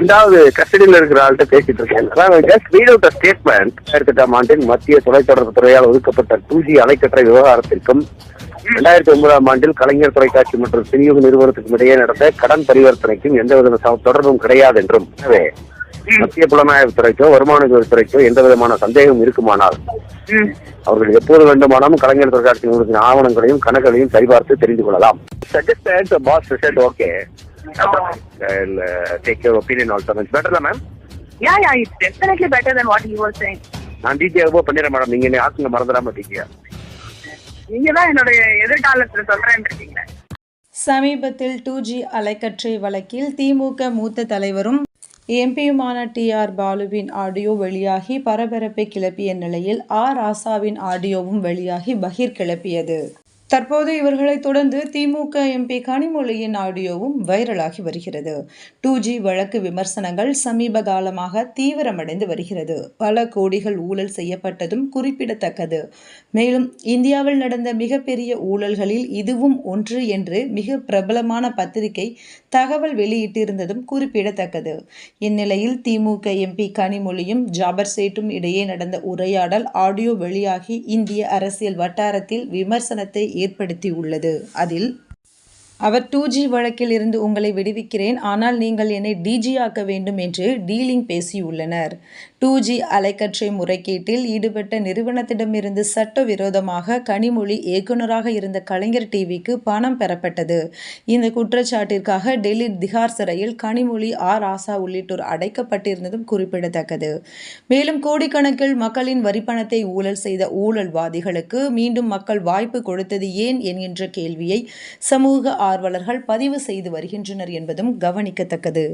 ரெண்டாவது கஸ்டடியில் இருக்கிற ஆள்கிட்ட பேசிட்டு இருக்கேன். அதான் ரீட் அவுட் ஸ்டேட்மெண்ட் ரெண்டாயிரத்தி எட்டாம் ஆண்டில் மத்திய தொலைத்தொடர்பு துறையால் ஒதுக்கப்பட்ட டூ ஜி விவகாரத்திற்கும் ரெண்டாயிரத்தி ஒன்பதாம் ஆண்டில் கலைஞர் தொலைக்காட்சி மற்றும் விநியோக நிறுவனத்துக்கும் இடையே நடந்த கடன் பரிவர்த்தனைக்கும் எந்தவித விதமான தொடர்பும் கிடையாது என்றும். எனவே மத்திய புலனாய்வு துறைக்கோ வருமான வரித்துறைக்கோ எந்த விதமான சந்தேகம் இருக்குமானால் அவர்கள் எப்போது வேண்டுமானாலும் கலைஞர் தொலைக்காட்சி நிறுவனத்தின் ஆவணங்களையும் கணக்குகளையும் சரிபார்த்து தெரிந்து கொள்ளலாம். Suggest pass result okay take your opinion also better தான் ma'am Yeah, yeah, it's definitely better than what he was saying. நான் டிஜே எவ்வளோ பண்ணிடுறேன் மேடம் நீங்க என்ன ஆக்குங்க மறந்துடாம டிஜே நீங்க தான் என்னுடைய எதிர்காலத்துல இருக்கீங்க சமீபத்தில் டூ ஜி அலைக்கற்றை வழக்கில் திமுக மூத்த தலைவரும் எம்பியுமான டி ஆர் பாலுவின் ஆடியோ வெளியாகி பரபரப்பை கிளப்பிய நிலையில் ஆர் ராசாவின் ஆடியோவும் வெளியாகி பகீர் கிளப்பியது தற்போது இவர்களை தொடர்ந்து திமுக எம்பி கனிமொழியின் ஆடியோவும் வைரலாகி வருகிறது. டூ ஜி வழக்கு விமர்சனங்கள் சமீப காலமாக தீவிரமடைந்து வருகிறது. பல கோடிகள் ஊழல் செய்யப்பட்டதும் குறிப்பிடத்தக்கது. மேலும் இந்தியாவில் நடந்த மிகப்பெரிய ஊழல்களில் இதுவும் ஒன்று என்று மிக பிரபலமான பத்திரிகை தகவல் வெளியிட்டிருந்ததும் குறிப்பிடத்தக்கது. இந்நிலையில் திமுக எம்பி கனிமொழியும் ஜாபர் சேட்டும் இடையே நடந்த உரையாடல் ஆடியோ வெளியாகி இந்திய அரசியல் வட்டாரத்தில் விமர்சனத்தை ஏற்படுத்தியுள்ளது. அதில் அவர் டூ ஜி வழக்கில் இருந்து உங்களை விடுவிக்கிறேன். ஆனால் நீங்கள் என்னை டிஜி ஆக்க வேண்டும் என்று டீலிங் பேசியுள்ளனர். டூ ஜி அலைக்கற்றை முறைகேட்டில் ஈடுபட்ட நிறுவனத்திடமிருந்து சட்டவிரோதமாக கனிமொழி இயக்குநராக இருந்த கலைஞர் டிவிக்கு பணம் பெறப்பட்டது. இந்த குற்றச்சாட்டிற்காக டெல்லி திகார் சிறையில் கனிமொழி ஆர். ஆசா உள்ளிட்டோர் அடைக்கப்பட்டிருந்ததும் குறிப்பிடத்தக்கது. மேலும் கோடிக்கணக்கில் மக்களின் வரிப்பணத்தை ஊழல் செய்த ஊழல்வாதிகளுக்கு மீண்டும் மக்கள் வாய்ப்பு கொடுத்தது ஏன் என்கின்ற கேள்வியை சமூக ஆர்வலர்கள் பதிவு செய்து வருகின்றனர் என்பதும் கவனிக்கத்தக்கது.